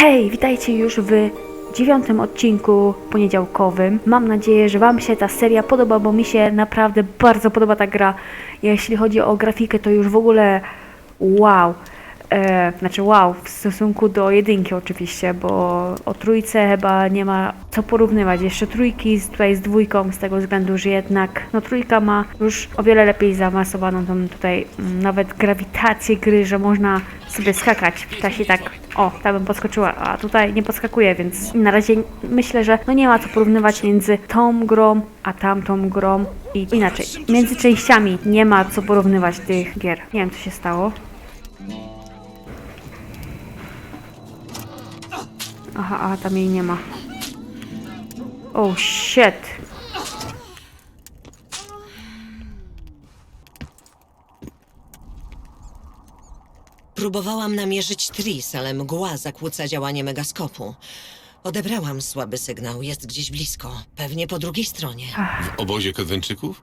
Hej, witajcie już w dziewiątym odcinku poniedziałkowym. Mam nadzieję, że Wam się ta seria podoba, bo mi się naprawdę bardzo podoba ta gra. Jeśli chodzi o grafikę, to już w ogóle wow. E, znaczy wow, w stosunku do jedynki oczywiście, bo o trójce chyba nie ma co porównywać. Jeszcze trójki z, tutaj z dwójką z tego względu, że jednak no trójka ma już o wiele lepiej zaawansowaną tą tutaj mm, nawet grawitację gry, że można sobie skakać. Ta się tak, o, ta bym podskoczyła, a tutaj nie podskakuje, więc na razie myślę, że no nie ma co porównywać między tą grą, a tamtą grą i inaczej. Między częściami nie ma co porównywać tych gier. Nie wiem co się stało. Aha, aha, tam jej nie ma. Oh shit. Próbowałam namierzyć Tris, ale mgła zakłóca działanie megaskopu. Odebrałam słaby sygnał, jest gdzieś blisko, pewnie po drugiej stronie. W obozie Kadwenczyków?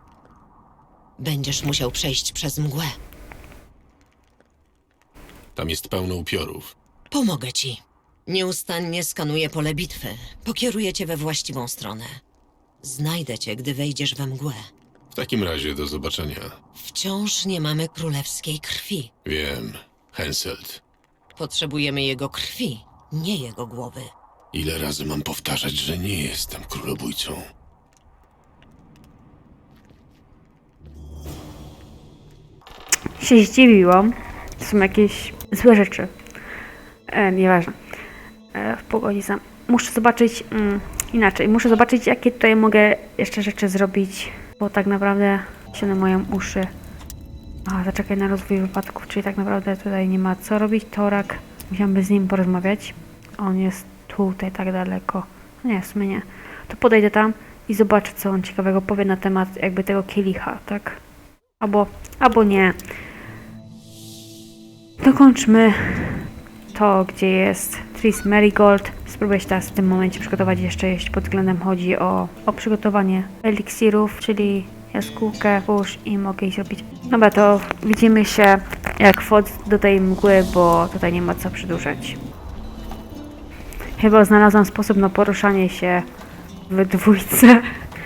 Będziesz musiał przejść przez mgłę. Tam jest pełno upiorów. Pomogę ci. Nieustannie skanuję pole bitwy. Pokieruję cię we właściwą stronę. Znajdę cię, gdy wejdziesz we mgłę. W takim razie do zobaczenia. Wciąż nie mamy królewskiej krwi. Wiem, Henselt. Potrzebujemy jego krwi, nie jego głowy. Ile razy mam powtarzać, że nie jestem królobójcą? Się zdziwiłam. To są jakieś złe rzeczy. E, nieważne. E, w pogodzie sam. Muszę zobaczyć mm, inaczej. Muszę zobaczyć, jakie tutaj mogę jeszcze rzeczy zrobić, bo tak naprawdę się moją uszy. A, zaczekaj na rozwój wypadków, czyli tak naprawdę tutaj nie ma co robić. Torak, musiałabym z nim porozmawiać. On jest tutaj tak daleko. Nie, w sumie nie. To podejdę tam i zobaczę, co on ciekawego powie na temat jakby tego kielicha, tak? Albo, albo nie. Dokończmy to, gdzie jest Tris Marigold. Spróbuję się teraz w tym momencie przygotować jeszcze, jeśli pod względem chodzi o, o przygotowanie eliksirów, czyli jaskółkę, burz i mogę jej zrobić. Dobra, to widzimy się jak wchodzę do tej mgły, bo tutaj nie ma co przedłużać. Chyba znalazłam sposób na poruszanie się w dwójce,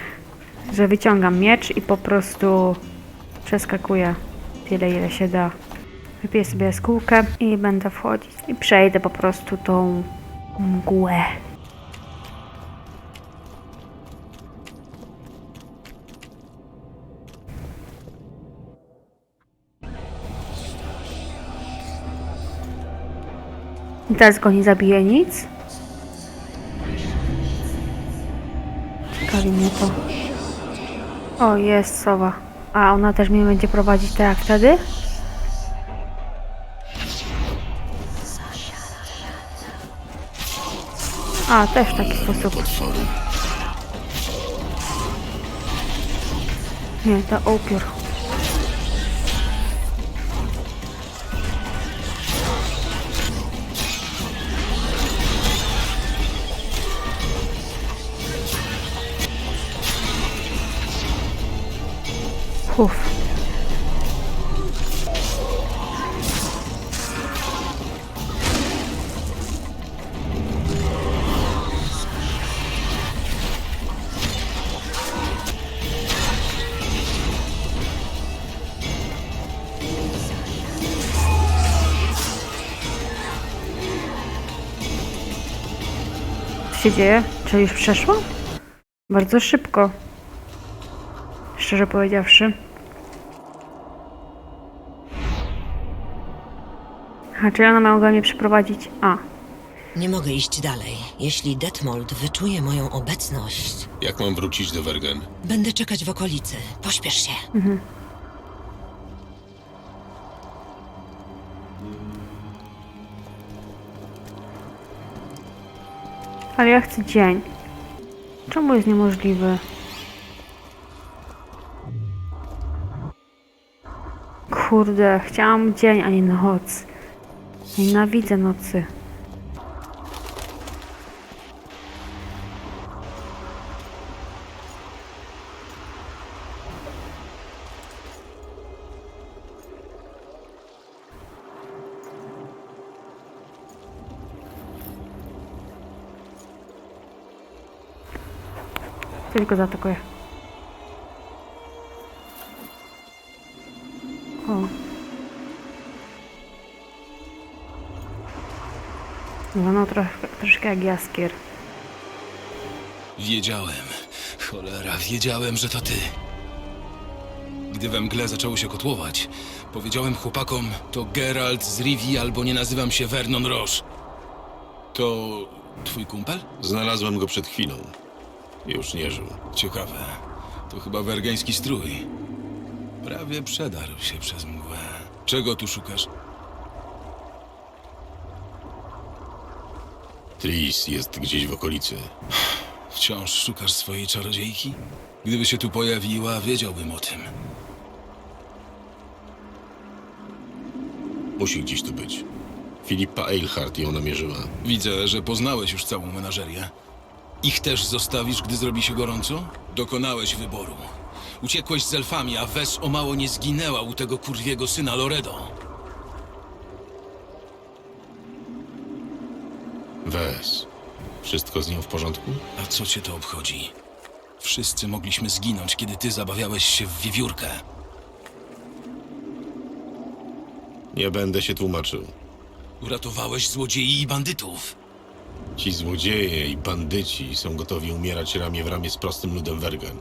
że wyciągam miecz i po prostu przeskakuję tyle, ile się da. Wypiję sobie jaskółkę i będę wchodzić. I przejdę po prostu tą mgłę. I teraz go nie zabije nic. Ciekawi mnie to. O, jest sowa. A ona też mnie będzie prowadzić tak jak wtedy? A, też w taki sposób. Nie, to upiór. Się dzieje? Czy już przeszło? Bardzo szybko. Szczerze powiedziawszy. A czy ona mogła mnie przeprowadzić? A, Nie mogę iść dalej. Jeśli Detmold wyczuje moją obecność, Jak mam wrócić do Wergen? będę czekać w okolicy. Pośpiesz się. Ale ja chcę dzień. Czemu jest niemożliwy? Kurde, chciałam dzień, a nie noc. Nienawidzę nocy. Tylko zaatakuję. O. No, no trochę, troszkę jak jaskier. Wiedziałem. Cholera, wiedziałem, że to ty. Gdy we mgle zaczęło się kotłować, powiedziałem chłopakom, to Geralt z Rivi albo nie nazywam się Vernon Roche. To twój kumpel? Znalazłem go przed chwilą. Już nie żył. Ciekawe. To chyba wergeński strój. Prawie przedarł się przez mgłę. Czego tu szukasz? Tris jest gdzieś w okolicy. Wciąż szukasz swojej czarodziejki? Gdyby się tu pojawiła, wiedziałbym o tym. Musi gdzieś tu być. Filipa Eilhart ją namierzyła. Widzę, że poznałeś już całą menażerię. Ich też zostawisz, gdy zrobi się gorąco? Dokonałeś wyboru. Uciekłeś z elfami, a Wes o mało nie zginęła u tego kurwiego syna Loredo. Wes. Wszystko z nią w porządku? A co cię to obchodzi? Wszyscy mogliśmy zginąć, kiedy ty zabawiałeś się w wiewiórkę. Nie będę się tłumaczył. Uratowałeś złodziei i bandytów. Ci złodzieje i bandyci są gotowi umierać ramię w ramię z prostym ludem Wergen.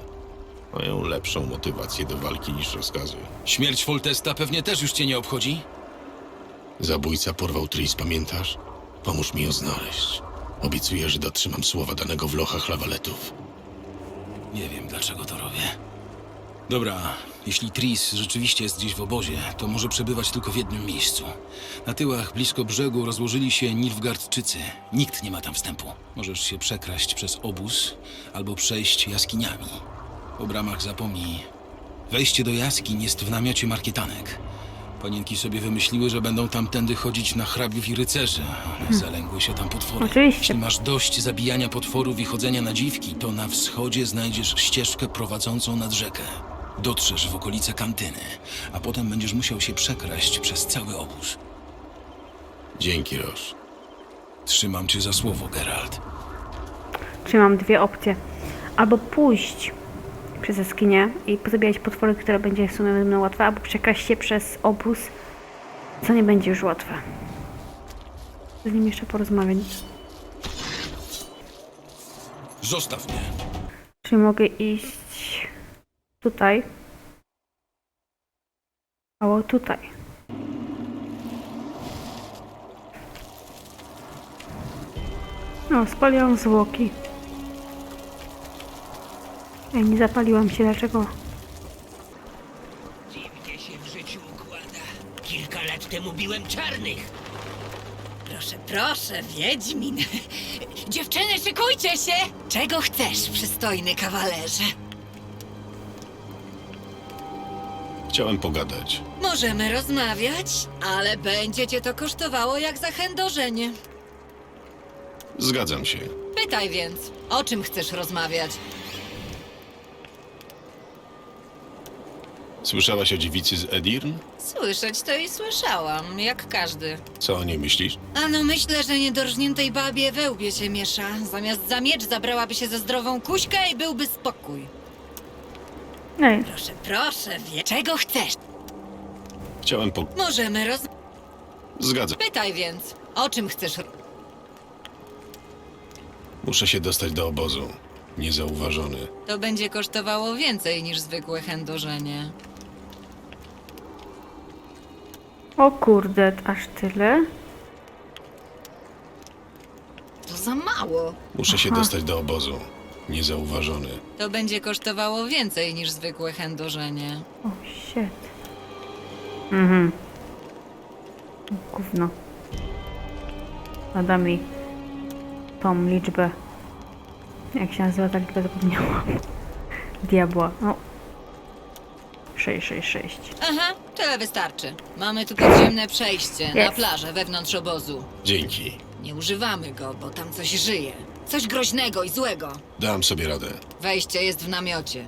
Mają lepszą motywację do walki niż rozkazy. Śmierć Foltesta pewnie też już cię nie obchodzi? Zabójca porwał Tris, pamiętasz? Pomóż mi ją znaleźć. Obiecuję, że dotrzymam słowa danego w lochach lawaletów. Nie wiem, dlaczego to robię. Dobra, jeśli Tris rzeczywiście jest gdzieś w obozie, to może przebywać tylko w jednym miejscu. Na tyłach, blisko brzegu, rozłożyli się Nilfgaardczycy. Nikt nie ma tam wstępu. Możesz się przekraść przez obóz albo przejść jaskiniami. Po bramach zapomnij. Wejście do jaskiń jest w namiocie markietanek. Panienki sobie wymyśliły, że będą tamtędy chodzić na hrabiów i rycerzy. One zalęgły się tam potwory. Oczywiście. Jeśli masz dość zabijania potworów i chodzenia na dziwki, to na wschodzie znajdziesz ścieżkę prowadzącą nad rzekę. Dotrzesz w okolice kantyny, a potem będziesz musiał się przekraść przez cały obóz. Dzięki, Roż. Trzymam cię za słowo, Geralt. Czyli mam dwie opcje. Albo pójść przez jaskinię i pozabijać potwory, które będzie w sumie będą łatwe, albo przekraść się przez obóz, co nie będzie już łatwe. Z nim jeszcze porozmawiać. Zostaw mnie. Czyli mogę iść tutaj. Albo tutaj. No, spaliłam zwłoki. Ej, nie zapaliłam się, dlaczego? Dziwnie się w życiu układa. Kilka lat temu biłem czarnych. Proszę, proszę, Wiedźmin. Dziewczyny, szykujcie się! Czego chcesz, przystojny kawalerze? Chciałem pogadać. Możemy rozmawiać, ale będzie cię to kosztowało jak zachędożenie. Zgadzam się. Pytaj więc, o czym chcesz rozmawiać? Słyszałaś o dziewicy z Edirn? Słyszeć to i słyszałam, jak każdy. Co o niej myślisz? Ano myślę, że niedorżniętej babie we łbie się miesza. Zamiast za miecz zabrałaby się ze zdrową kuśkę i byłby spokój. Ej, Proszę, proszę, wie. Czego chcesz? Chciałem po... Możemy roz... Zgadzam. Pytaj więc, o czym chcesz... ro- Muszę się dostać do obozu. Niezauważony. To będzie kosztowało więcej niż zwykłe chędożenie. o kurde, aż tyle? To za mało. Muszę się dostać do obozu. Niezauważony. To będzie kosztowało więcej niż zwykłe chędożenie. O, shit. Mhm. Gówno. Nada mi tą liczbę. Jak się nazywa ta liczba, zapomniałam. Diabła. No. 666. Aha, tyle wystarczy. Mamy tu podziemne przejście na Jest. plażę wewnątrz obozu. Dzięki. Nie używamy go, bo tam coś żyje. Coś groźnego i złego. Dam sobie radę. Wejście jest w namiocie.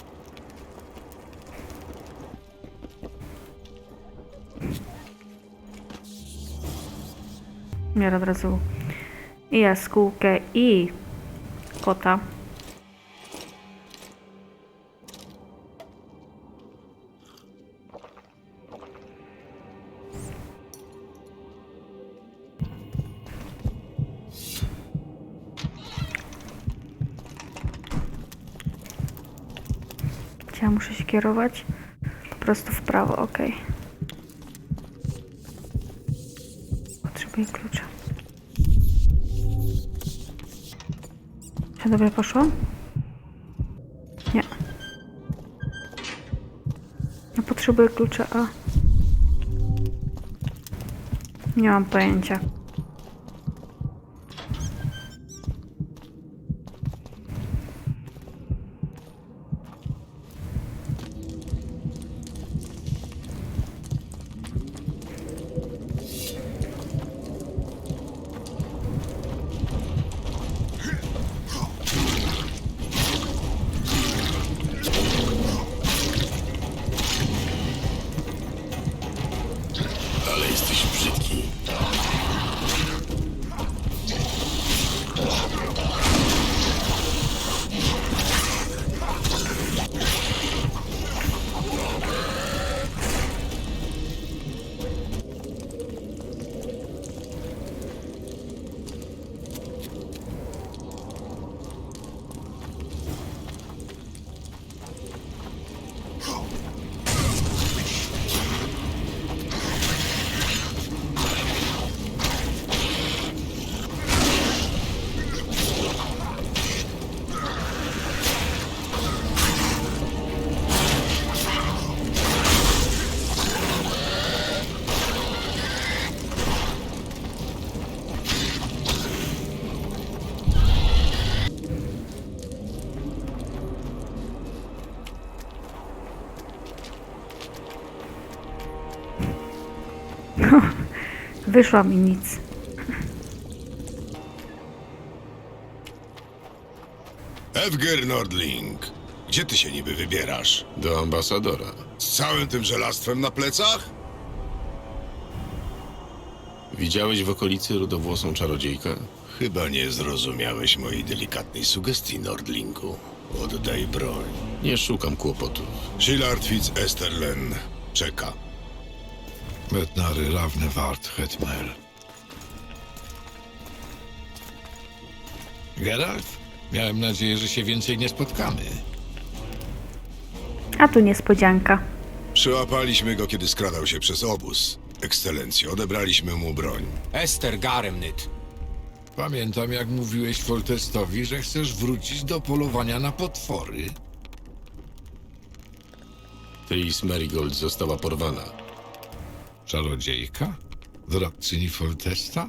Biorę od razu i jaskółkę, i kota. Ja muszę się kierować? Po prostu w prawo, ok. Potrzebuję klucza. Czy dobrze poszło? Nie. Ja potrzebuję klucza A. Nie mam pojęcia. Ale Wyszła mi nic. Evger Nordling, gdzie ty się niby wybierasz? Do ambasadora. Z całym tym żelastwem na plecach? Widziałeś w okolicy rudowłosą czarodziejkę? Chyba nie zrozumiałeś mojej delikatnej sugestii, Nordlingu. Oddaj broń. Nie szukam kłopotów. Shillard Fitz Esterlen czeka. Metnary Rawne Wart Hetmel. Geralt? Miałem nadzieję, że się więcej nie spotkamy. A tu niespodzianka. Przyłapaliśmy go, kiedy skradał się przez obóz. Ekscelencjo, odebraliśmy mu broń. Ester Garemnyt. Pamiętam, jak mówiłeś Foltestowi, że chcesz wrócić do polowania na potwory. Tris Marigold została porwana. Czarodziejka? Doradczyni Foltesta?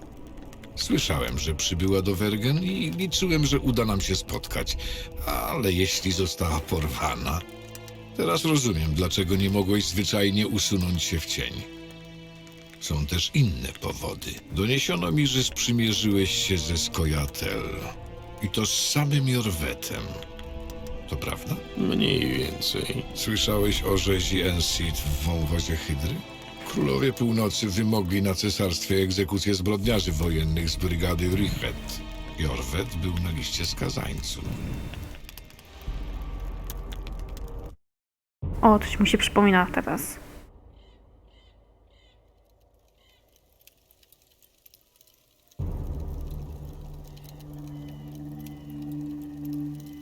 Słyszałem, że przybyła do Wergen i liczyłem, że uda nam się spotkać. Ale jeśli została porwana... Teraz rozumiem, dlaczego nie mogłeś zwyczajnie usunąć się w cień. Są też inne powody. Doniesiono mi, że sprzymierzyłeś się ze Skojatel. I to z samym Jorwetem. To prawda? Mniej więcej. Słyszałeś o rzezi Ensid w wąwozie Hydry? Królowie Północy wymogli na cesarstwie egzekucję zbrodniarzy wojennych z brygady Richet. Jorwet był na liście skazańców. O, coś mi się przypomina teraz. –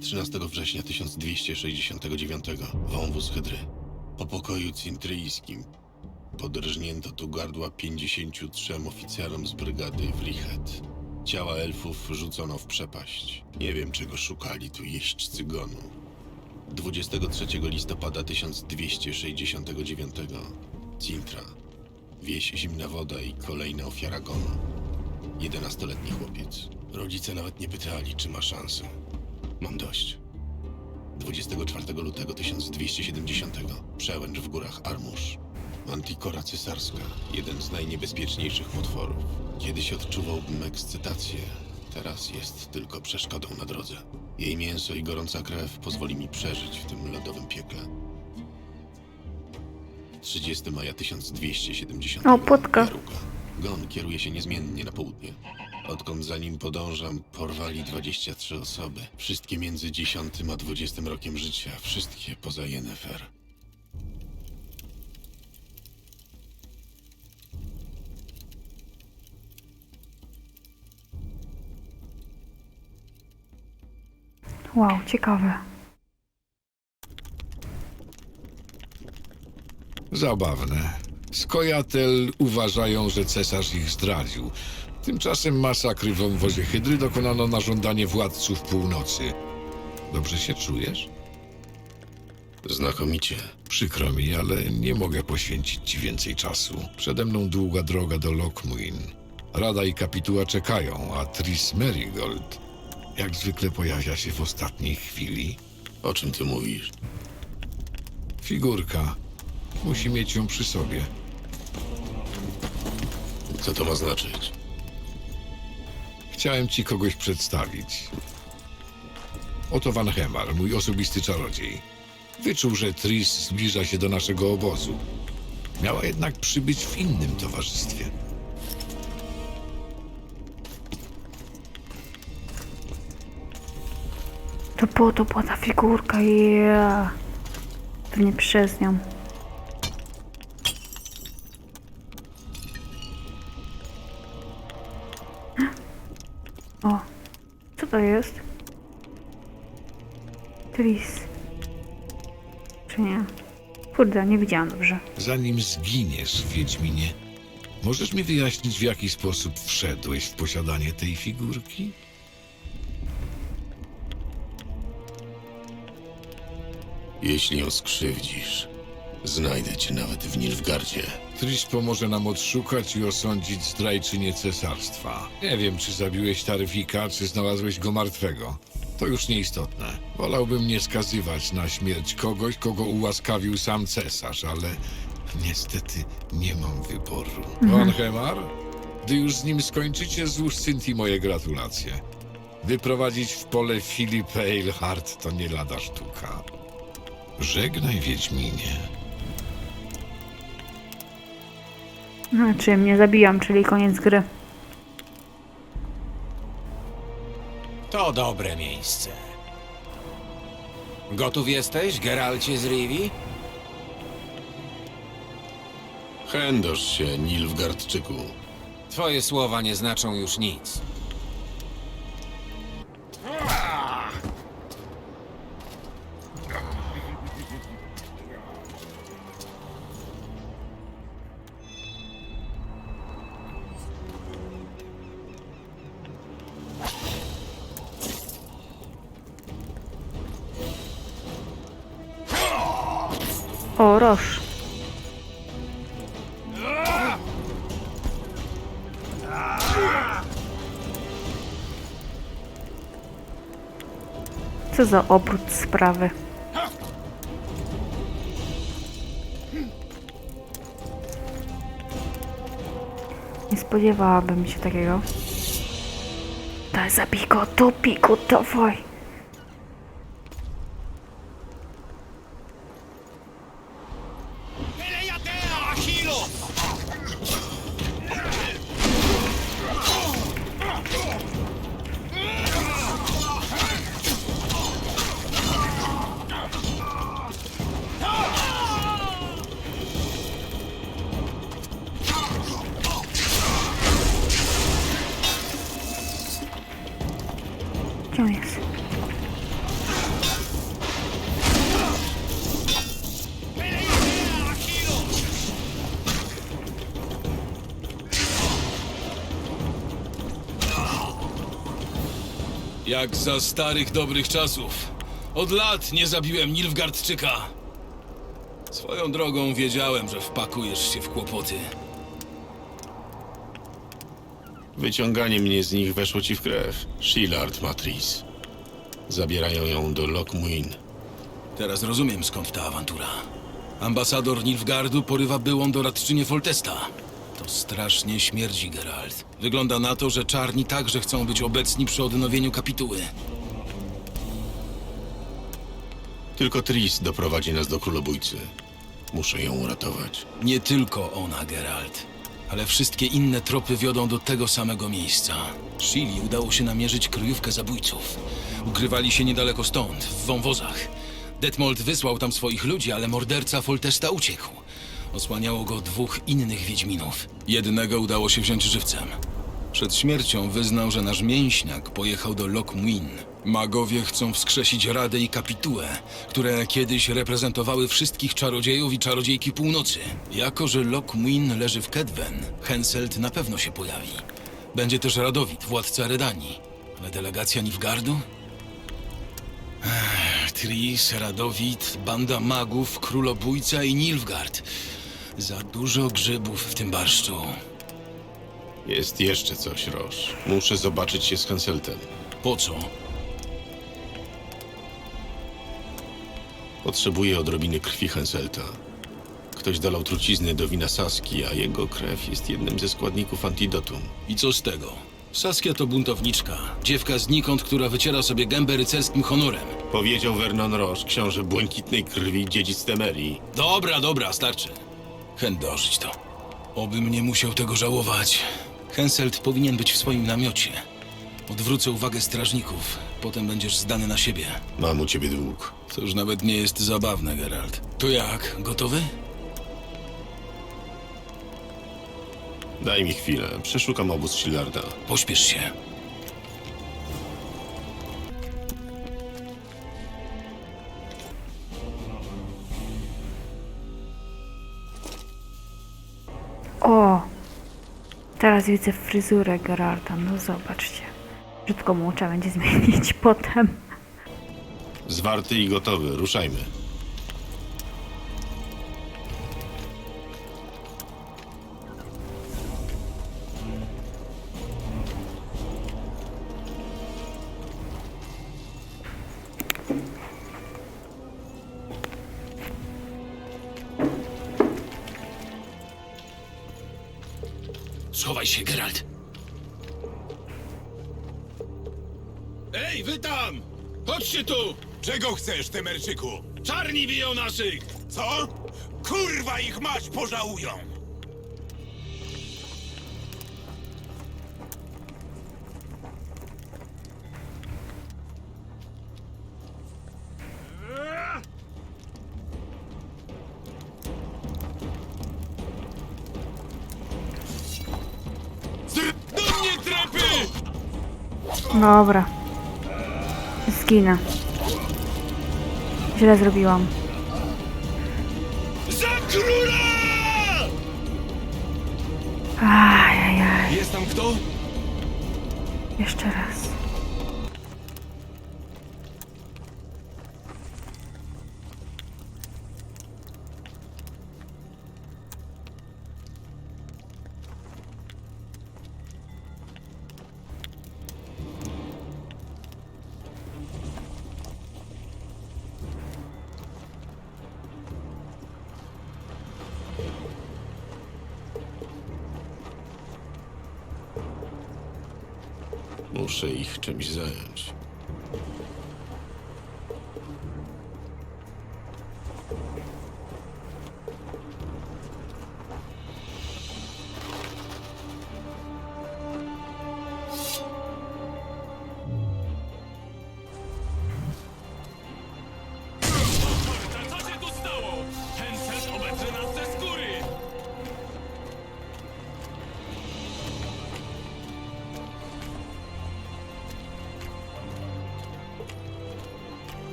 13 września 1269 wąwóz Hydry. Po pokoju cintryjskim podrżnięto tu gardła 53 oficerom z brygady w Richet. Ciała elfów rzucono w przepaść. Nie wiem, czego szukali tu jeźdźcy gonu. 23 listopada 1269 Cintra. Wieś Zimna Woda i kolejna ofiara gonu. 11-letni chłopiec. Rodzice nawet nie pytali, czy ma szansę. Mam dość. 24 lutego 1270 przełęcz w górach Armusz. Mantikora cesarska, jeden z najniebezpieczniejszych potworów. Kiedyś odczuwałbym ekscytację, teraz jest tylko przeszkodą na drodze. Jej mięso i gorąca krew pozwoli mi przeżyć w tym lodowym piekle. 30 maja 1270. O, płotka. Jaruga. Gon kieruje się niezmiennie na południe. Odkąd za nim podążam, porwali 23 osoby. Wszystkie między 10 a 20 rokiem życia. Wszystkie poza Yennefer. Wow, ciekawe. Zabawne. Skojatel uważają, że cesarz ich zdradził. Tymczasem masakry w wąwozie Hydry dokonano na żądanie władców północy. Dobrze się czujesz? Znakomicie. Przykro mi, ale nie mogę poświęcić ci więcej czasu. Przede mną długa droga do Lockmuin. Rada i kapituła czekają, a Tris Merigold jak zwykle pojawia się w ostatniej chwili. O czym ty mówisz? Figurka. Musi mieć ją przy sobie. Co to ma znaczyć? Chciałem ci kogoś przedstawić. Oto Van Hemar, mój osobisty czarodziej. Wyczuł, że Tris zbliża się do naszego obozu. Miała jednak przybyć w innym towarzystwie. To po to była ta figurka, yeah. Pewnie przez nią. O, co to jest? Tris. Czy nie? Kurde, nie widziałam dobrze. Zanim zginiesz, Wiedźminie, możesz mi wyjaśnić, w jaki sposób wszedłeś w posiadanie tej figurki? Jeśli ją skrzywdzisz, znajdę cię nawet w Nilfgardzie. Tris pomoże nam odszukać i osądzić zdrajczynię cesarstwa. Nie wiem, czy zabiłeś Taryfika, czy znalazłeś go martwego. To już nieistotne. Wolałbym nie skazywać na śmierć kogoś, kogo ułaskawił sam cesarz, ale niestety nie mam wyboru. Van Hemar, gdy już z nim skończycie, złóż Cynthii moje gratulacje. Wyprowadzić w pole Filip Eilhart to nie lada sztuka. Żegnaj, Wiedźminie. No, czy mnie zabijam, czyli koniec gry. To dobre miejsce. Gotów jesteś, Geralcie z Rivi? Chędosz się, Nilfgardczyku. Twoje słowa nie znaczą już nic. Co za obrót sprawy. Nie spodziewałabym się takiego. Daj, zabij go, topi go, dawaj. Jak za starych dobrych czasów. Od lat nie zabiłem Nilfgardczyka. Swoją drogą wiedziałem, że wpakujesz się w kłopoty. Wyciąganie mnie z nich weszło ci w krew. Shillard Matris. Zabierają ją do Lockmuin. Teraz rozumiem skąd ta awantura. Ambasador Nilfgardu porywa byłą doradczynię Foltesta. To strasznie śmierdzi, Geralt. Wygląda na to, że czarni także chcą być obecni przy odnowieniu kapituły. Tylko Tris doprowadzi nas do królobójcy. Muszę ją uratować. Nie tylko ona, Geralt, ale wszystkie inne tropy wiodą do tego samego miejsca. Shili udało się namierzyć kryjówkę zabójców. Ukrywali się niedaleko stąd, w wąwozach. Detmold wysłał tam swoich ludzi, ale morderca Foltesta uciekł. Osłaniało go dwóch innych Wiedźminów. Jednego udało się wziąć żywcem. Przed śmiercią wyznał, że nasz mięśniak pojechał do Lokmuin. Magowie chcą wskrzesić Radę i Kapitułę, które kiedyś reprezentowały wszystkich czarodziejów i czarodziejki północy. Jako, że Lokmuin leży w Kedwen, Henselt na pewno się pojawi. Będzie też Radowid, władca Redanii. Ale delegacja Nilfgardu? Ech, Tris, Radowid, banda magów, królobójca i Nilfgaard. Za dużo grzybów w tym barszczu. Jest jeszcze coś, Roż. Muszę zobaczyć się z Henseltem. Po co? Potrzebuję odrobiny krwi Henselta. Ktoś dolał trucizny do wina Saski, a jego krew jest jednym ze składników antidotum. I co z tego? Saskia to buntowniczka. Dziewka znikąd, która wyciera sobie gębę rycerskim honorem. Powiedział Vernon Roche, książę błękitnej krwi dziedzic Temerii. Dobra, dobra, starczy. Chęt dożyć to. Obym nie musiał tego żałować. Henselt powinien być w swoim namiocie. Odwrócę uwagę strażników. Potem będziesz zdany na siebie. Mam u ciebie dług. To już nawet nie jest zabawne, Geralt. To jak? Gotowy? Daj mi chwilę, przeszukam obóz Shillarda. Pośpiesz się. Teraz widzę fryzurę Geralta, no zobaczcie. Brzydko mu trzeba będzie zmienić potem. Zwarty i gotowy, ruszajmy. Chcesz, Temerczyku? Czarni biją naszych! Co? Kurwa ich mać pożałują! Do! Dobra. Zginę. Źle zrobiłam. Za króla! Ajajaj. Jest tam kto? Jeszcze raz. Muszę ich czymś zająć.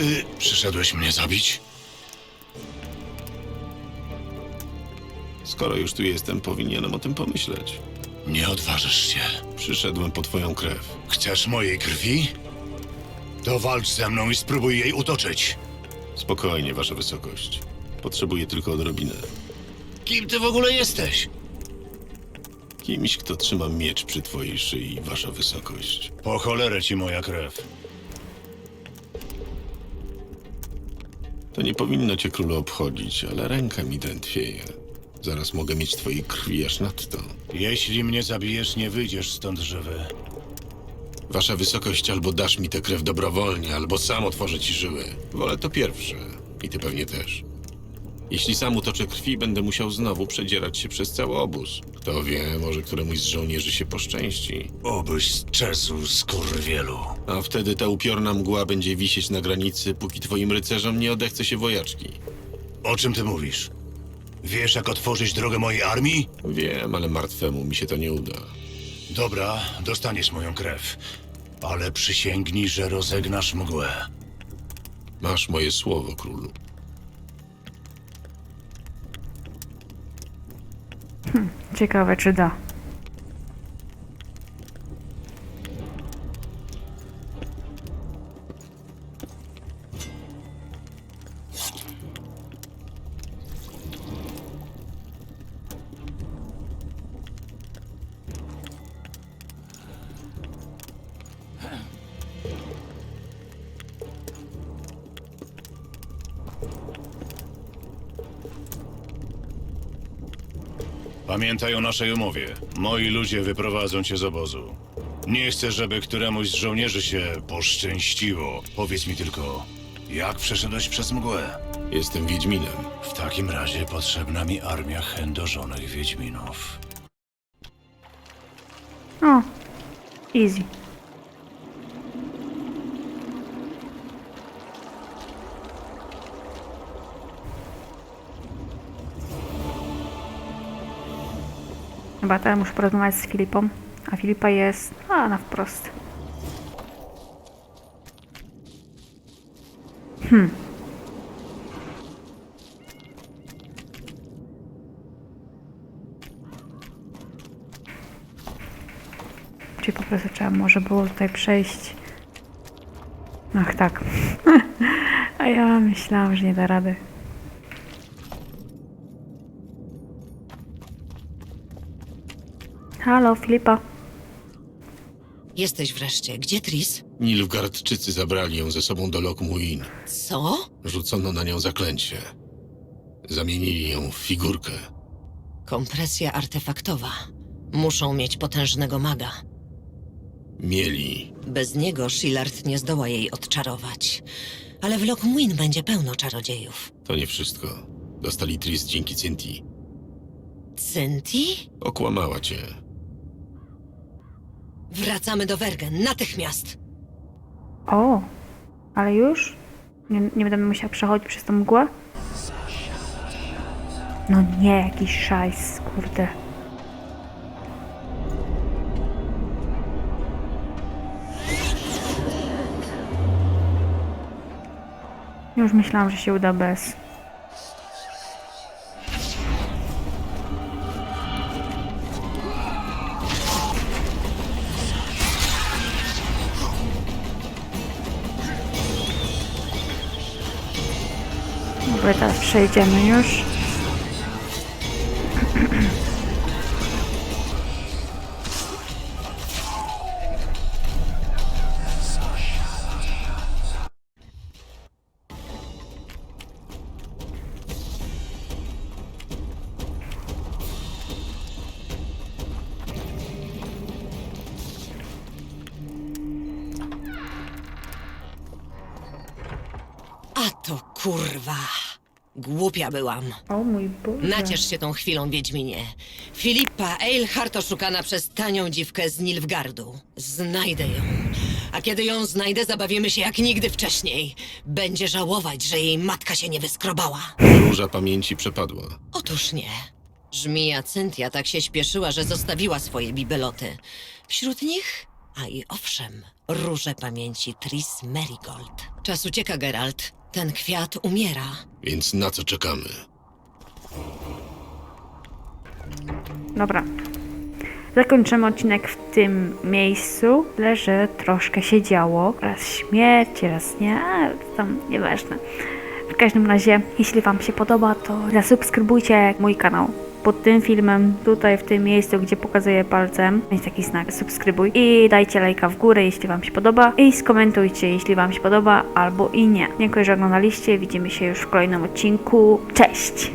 Ty przyszedłeś mnie zabić? Skoro już tu jestem, powinienem o tym pomyśleć. Nie odważysz się. Przyszedłem po twoją krew. Chcesz mojej krwi? To walcz ze mną i spróbuj jej utoczyć. Spokojnie, wasza wysokość. Potrzebuję tylko odrobinę. Kim ty w ogóle jesteś? Kimś, kto trzyma miecz przy twojej szyi, wasza wysokość. Po cholerę ci moja krew. To nie powinno cię królu obchodzić, ale ręka mi drętwieje. Zaraz mogę mieć twojej krwi aż nadto. Jeśli mnie zabijesz, nie wyjdziesz stąd żywy. Wasza wysokość, albo dasz mi tę krew dobrowolnie, albo sam otworzę ci żyły. Wolę to pierwsze. I ty pewnie też. Jeśli sam utoczę krwi, będę musiał znowu przedzierać się przez cały obóz. Kto wie, może któremuś z żołnierzy się poszczęści. Obyś z czasu, skurwielu. A wtedy ta upiorna mgła będzie wisieć na granicy, póki twoim rycerzom nie odechce się wojaczki. O czym ty mówisz? Wiesz, jak otworzyć drogę mojej armii? Wiem, ale martwemu mi się to nie uda. Dobra, dostaniesz moją krew. Ale przysięgnij, że rozegnasz mgłę. Masz moje słowo, królu. Ciekawe, czy da. Pamiętaj o naszej umowie. Moi ludzie wyprowadzą cię z obozu. Nie chcę, żeby któremuś z żołnierzy się poszczęściło. Powiedz mi tylko, jak przeszedłeś przez mgłę? Jestem Wiedźminem. W takim razie potrzebna mi armia chędożonych wiedźminów. O, easy. Teraz muszę porozmawiać z Filipą, a Filipa jest, a na wprost. Czyli po prostu trzeba może było tutaj przejść. Ach tak. A ja myślałam, że nie da rady. Halo, Filipa. Jesteś wreszcie. Gdzie Tris? Nilfgaardczycy zabrali ją ze sobą do Lokmuin. Co? Rzucono na nią zaklęcie. Zamienili ją w figurkę. Kompresja artefaktowa. Muszą mieć potężnego maga. Mieli. Bez niego Shillard nie zdoła jej odczarować. Ale w Lockmuin będzie pełno czarodziejów. To nie wszystko. Dostali Tris dzięki Cinti. Cynti? Okłamała cię. Wracamy do Wergen, natychmiast! O, ale już? Nie, nie będę musiała przechodzić przez tą mgłę? No nie, jakiś szajs, kurde. Już myślałam, że się uda bez. Dobra, teraz przejdziemy już. Głupia byłam. O mój Boże. Naciesz się tą chwilą, Wiedźminie. Filipa Eilhart oszukana przez tanią dziwkę z Nilfgardu. Znajdę ją. A kiedy ją znajdę, zabawimy się jak nigdy wcześniej. Będzie żałować, że jej matka się nie wyskrobała. Róża pamięci przepadła. Otóż nie. Żmija Cynthia tak się śpieszyła, że zostawiła swoje bibeloty. Wśród nich, a i owszem, róże pamięci Tris Merigold. Czas ucieka, Geralt. Ten kwiat umiera. Więc na co czekamy? Dobra. Zakończymy odcinek w tym miejscu, tyle że troszkę się działo. Raz śmierć, raz nie, ale to tam nieważne. W każdym razie, jeśli Wam się podoba, to zasubskrybujcie mój kanał. Pod tym filmem, tutaj w tym miejscu, gdzie pokazuję palcem, jest taki znak subskrybuj i dajcie lajka w górę, jeśli Wam się podoba i skomentujcie, jeśli Wam się podoba albo i nie. Dziękuję, że oglądaliście, widzimy się już w kolejnym odcinku. Cześć!